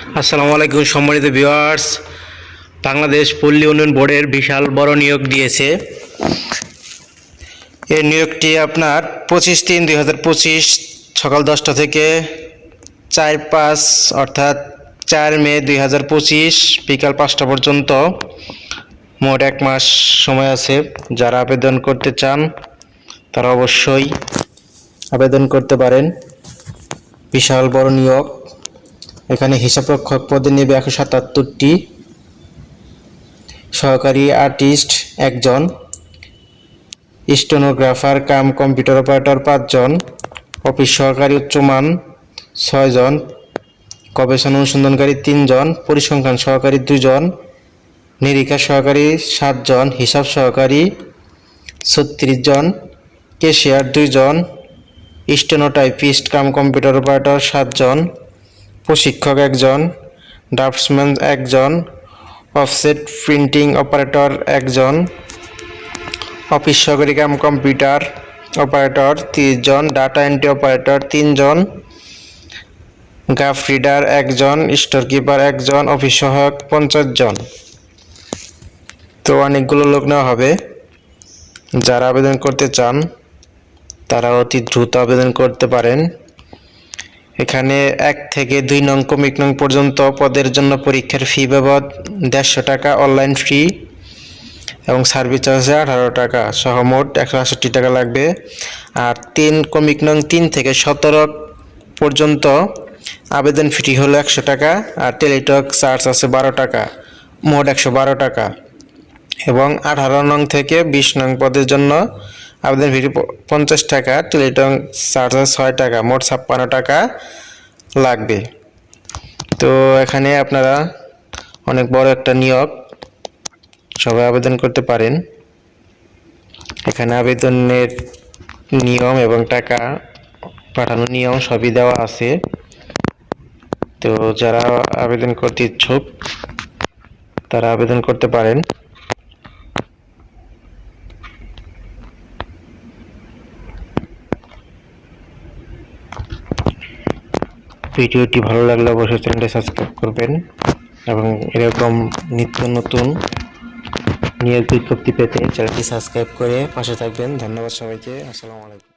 আসসালামু আলাইকুম, সম্মানিত ভিউয়ার্স। বাংলাদেশ পল্লী উন্নয়ন বোর্ডের বিশাল বড় নিয়োগ দিয়েছে। এই নিয়োগটি আপনার পঁচিশ তিন দুই হাজার পঁচিশ সকাল দশটা থেকে চার পাঁচ, অর্থাৎ চার মে দুই হাজার পঁচিশ বিকাল পাঁচটা পর্যন্ত মোট এক মাস সময় আছে। যারা আবেদন করতে চান, তারা অবশ্যই আবেদন করতে পারেন। বিশাল বড় নিয়োগ। এখানে হিসাবরক্ষক পদে নেবে একশো সাতাত্তরটি। সহকারী আর্টিস্ট একজন। স্টেনোগ্রাফার, কাম কম্পিউটার অপারেটর পাঁচজন। অফিস সহকারী উচ্চমান ছয়জন। গবেষণা অনুসন্ধানকারী তিনজন। পরিসংখ্যান সহকারী দুজন। নিরীক্ষা সহকারী সাতজন। হিসাব সহকারী ছত্রিশ জন কেশিয়ার দুইজন। স্টেনোটাইপিস্ট, কাম কম্পিউটার অপারেটর সাতজন। প্রশিক্ষক একজন, ড্রাফটসম্যান একজন, অফসেট প্রিন্টিং অপারেটর একজন, অফিস সহকারী কাম কম্পিউটার অপারেটর তিরিশ জন ডাটা এন্ট্রি অপারেটর তিনজন, গ্রাফ রিডার একজন, স্টোর কিপার একজন, অফিস সহায়ক পঞ্চাশ জন। তো অনেকগুলো লোক নেওয়া হবে। যারা আবেদন করতে চান, তারা অতি দ্রুত আবেদন করতে পারেন। এখানে এক থেকে দুই নং কমিক নং পর্যন্ত পদের জন্য পরীক্ষার ফি বাবদ দেড়শো টাকা অনলাইন ফি এবং সার্ভিস চার্জ আঠারো টাকা, সহ মোট একশো আষট্টি টাকা লাগবে। আর তিন কমিক নং তিন থেকে সতেরো পর্যন্ত আবেদন ফি হলো একশো টাকা, আর টেলিটক চার্জ আছে বারো টাকা, মোট একশো বারো টাকা। এবং আঠারো নং থেকে বিশ নং পদের জন্য আবেদন ফি পঞ্চাশ টাকা টেলিটক চার্জ আছে ছয় টাকা, মোট ছাপ্পান্ন টাকা লাগবে। তো এখানে আপনারা অনেক বড় একটা নিয়োগ সবাই আবেদন করতে পারেন। এখানে আবেদনের নিয়ম এবং টাকা পাঠানোর নিয়ম সবই দেওয়া আছে। তো যারা আবেদন করতে ইচ্ছুক, তারা আবেদন করতে পারেন। ভিডিওটি ভালো লাগলে অবশ্যই চ্যানেলটি সাবস্ক্রাইব করবেন এবং এরকম নিত্য নতুন নিয়োগ বিজ্ঞপ্তি পেতে চ্যানেলটি সাবস্ক্রাইব করে পাশে থাকবেন। ধন্যবাদ সবাইকে। আসসালামু আলাইকুম।